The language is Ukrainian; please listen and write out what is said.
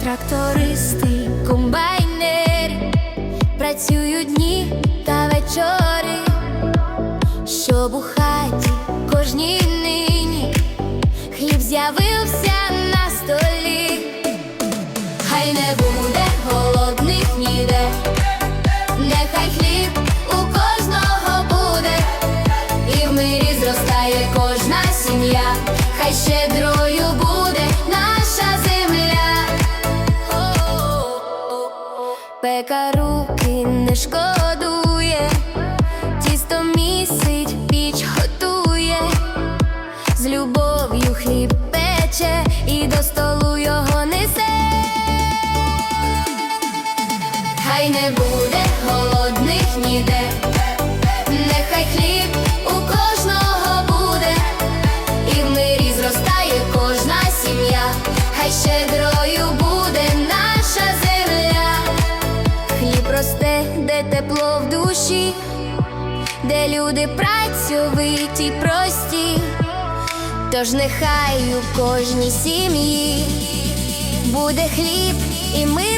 Трактористи, хай щедрою буде наша земля. Пека руки не шкодує, тісто місить, піч готує, з любов'ю хліб пече і до столу його несе. Хай не буде голодних ніде, душі, де люди працьовиті, прості, тож нехай у кожній сім'ї буде хліб і мир.